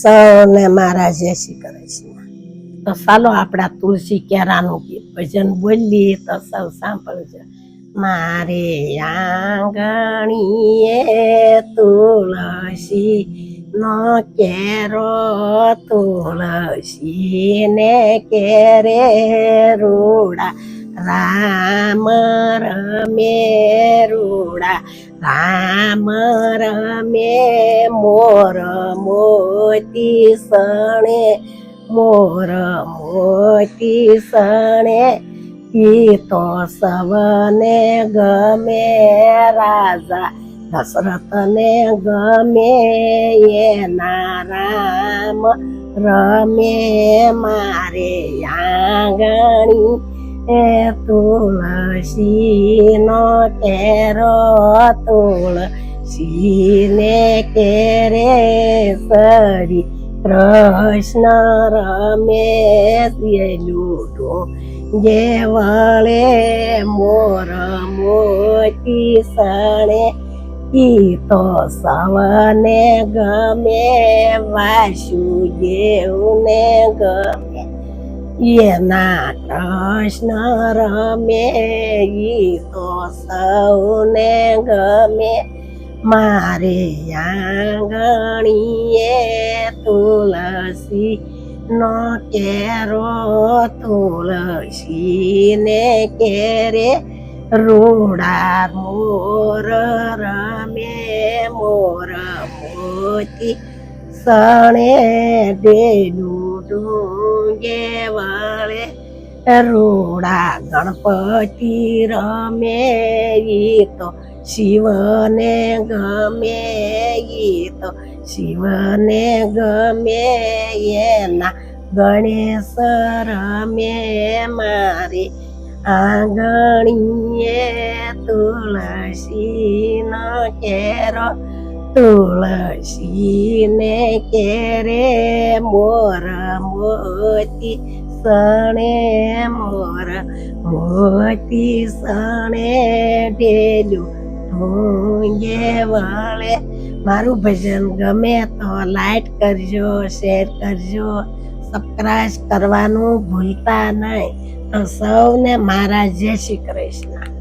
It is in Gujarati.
સૌને મારા જય શ્રી કૃષ્ણ તો ચાલો આપણા તુલસી કેરાનું ગીત ભજન બોલીએ તો સૌ સાંભળજો. મારે આંગણીએ તુલસી નો કેરો તુલસી ને કેરે રૂડા, રામ રમે રૂડા, રામ રમે મોર મોતી સણે, મોર મોતી સણે ઈ તો સવને ગમે રાજા, દશરથને ગમે એના રામ રમે મારે આંગણી, એ તુલસી નો કેરો તુલસી ને કેરે સરી કૃષ્ણ રમે લૂટો જે વળે મોર મોટી સણે તો સવને ગમે, વાસુદેવને ગમે. એના કૃષ્ણ રમે ઈ તો સૌને ગમે મારે આંગણીએ તુલસી નો કેરો તુલસી ને કેરે, રૂડા મોર રમે, મોર મોતી સણે ડેલું ડુંગે વળે. રૂડા ગણપતિ રમે તો શિવને ગમે ઈ તો શિવને ગમે એના ગણેશ રમે મારે આંગણીએ તુલસીનો કેરો, તુલસીને કેરે મોર મોતી સણે મોર મોતી સણે ઢેલું ઢૂંગે વળે મારું ભજન ગમે તો લાઈક કરજો, શેર કરજો સબસ્ક્રાઈબ કરવાનું ભૂલતા નહીં. તો સૌને મારા જય શ્રી કૃષ્ણ.